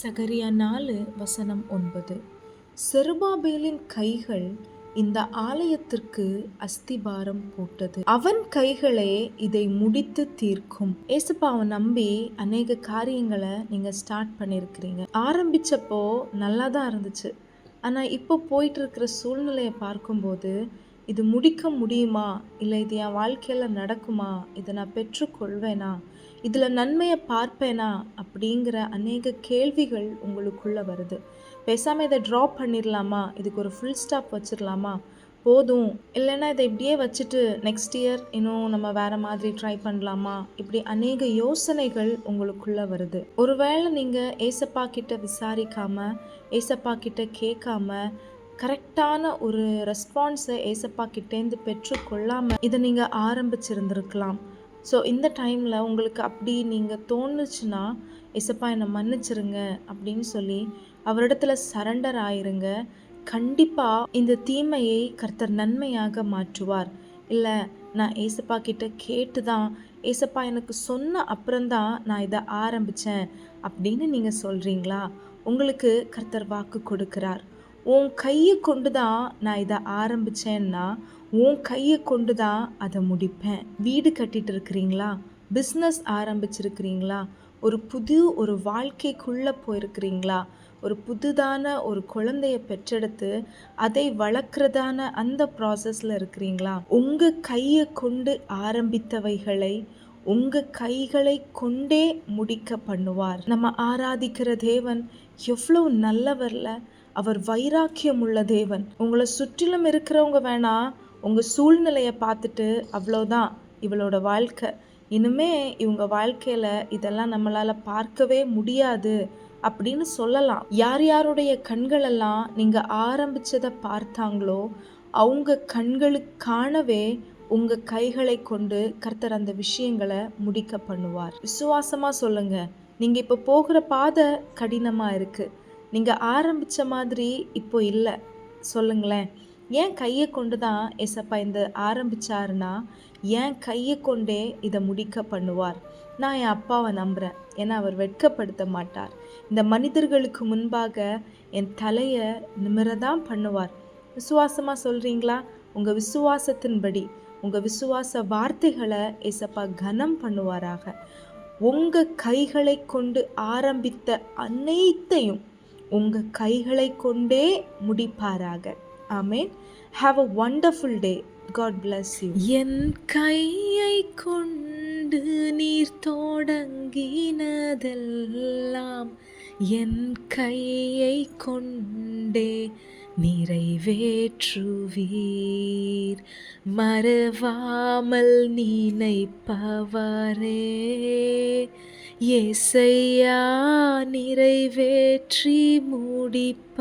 சகரியா நாலு வசனம் ஒன்பது. செருபாபேலின் கைகள் இந்த ஆலயத்திற்கு அஸ்திபாரம் போட்டது. அவன் கைகளே இதை முடித்து தீர்க்கும். ஏசப்பாவை நம்பி அநேக காரியங்களை நீங்க ஸ்டார்ட் பண்ணியிருக்கிறீங்க ஆரம்பிச்சப்போ நல்லா தான் இருந்துச்சு. ஆனா இப்போ போயிட்டு இருக்கிற சூழ்நிலையை பார்க்கும்போது இது முடிக்க முடியுமா? இல்லை இது என் வாழ்க்கையில் நடக்குமா? இதை நான் பெற்றுக்கொள்வேனா இதில் நன்மையை பார்ப்பேனா? அப்படிங்கிற அநேக கேள்விகள் உங்களுக்குள்ளே வருது. பேசாமல் இதை ட்ராப் பண்ணிடலாமா இதுக்கு ஒரு ஃபுல் ஸ்டாப் வச்சிடலாமா போதும். இல்லைன்னா இதை இப்படியே வச்சுட்டு நெக்ஸ்ட் இயர் இன்னும் நம்ம வேறு மாதிரி ட்ரை பண்ணலாமா? இப்படி அநேக யோசனைகள் உங்களுக்குள்ளே வருது. ஒருவேளை நீங்கள் ஏசப்பா கிட்ட விசாரிக்காமல் ஏசப்பா கிட்ட கேட்காம கரெக்டான ஒரு ரெஸ்பான்ஸை ஏசப்பா கிட்டேருந்து பெற்றுக்கொள்ளாமல் இதை நீங்கள் ஆரம்பிச்சிருந்துருக்கலாம். ஸோ இந்த டைமில் உங்களுக்கு அப்படி நீங்கள் தோணுச்சுன்னா ஏசப்பா என்னை மன்னிச்சிருங்க அப்படின்னு சொல்லி அவரிடத்துல சரண்டர் ஆயிருங்க. கண்டிப்பாக இந்த தீமையை கர்த்தர் நன்மையாக மாற்றுவார். இல்லை நான் ஏசப்பா கிட்ட கேட்டு தான் ஏசப்பா எனக்கு சொன்ன அப்புறம்தான் நான் இதை ஆரம்பித்தேன் அப்படின்னு நீங்கள் சொல்கிறீங்களா உங்களுக்கு கர்த்தர் வாக்கு கொடுக்கிறார். உன் கையை கொண்டு தான் நான் இதை ஆரம்பித்தேன்னா உன் கையை கொண்டு தான் அதை முடிப்பேன். வீடு கட்டிட்டு இருக்கிறீங்களா பிஸ்னஸ் ஆரம்பிச்சிருக்கிறீங்களா? ஒரு புது ஒரு வாழ்க்கைக்குள்ளே போயிருக்கிறீங்களா? ஒரு புதுதான ஒரு குழந்தைய பெற்றெடுத்து அதை வளர்க்குறதான அந்த ப்ராசஸில் இருக்கிறீங்களா? உங்கள் கையை கொண்டு ஆரம்பித்தவைகளை உங்கள் கைகளை கொண்டே முடிக்க பண்ணுவார். நம்ம ஆராதிக்கிற தேவன் எவ்வளோ நல்லவர்ல அவர் வைராக்கியம் உள்ள தேவன். உங்களை சுற்றிலும் இருக்கிறவங்க வேணா உங்கள் சூழ்நிலையை பார்த்துட்டு அவ்வளோதான் இவளோட வாழ்க்கை. இனிமே இவங்க வாழ்க்கையில் இதெல்லாம் நம்மளால் பார்க்கவே முடியாது அப்படின்னு சொல்லலாம். யார் யாருடைய கண்களெல்லாம் நீங்கள் ஆரம்பித்ததை பார்த்தாங்களோ அவங்க கண்களுக்கானவே உங்கள் கைகளை கொண்டு கர்த்தர் அந்த விஷயங்களை முடிக்க பண்ணுவார். விசுவாசமாக சொல்லுங்கள் நீங்கள் இப்போ போகிற பாதை கடினமாக இருக்குது நீங்கள் ஆரம்பித்த மாதிரி இப்போ இல்லை. சொல்லுங்களேன். ஏன் கையை கொண்டு தான் எசப்பா இந்த ஆரம்பிச்சாருன்னா ஏன் கையை கொண்டே இதை முடிக்க பண்ணுவார்? நான் என் அப்பாவை நம்புகிறேன் ஏன்னா அவர் வெட்கப்படுத்த மாட்டார். இந்த மனிதர்களுக்கு முன்பாக என் தலையை நிமிரதான் பண்ணுவார். விசுவாசமாக சொல்கிறீங்களா உங்கள் விசுவாசத்தின்படி உங்கள் விசுவாச வார்த்தைகளை ஏசப்பா கனம் பண்ணுவாராக. உங்கள் கைகளை கொண்டு ஆரம்பித்த அனைத்தையும் உங்கள் கைகளை கொண்டே முடிப்பாராக. ஆமேன். Have a wonderful day God bless you என் கையை கொண்டு நீர் தொடங்கினதெல்லாம் என் கையை கொண்டே நிறைவேற்றுவீர் மறவாமல் நினைப்பவரே. ஏசையா நிறைவேற்றி முடிப்பவரே.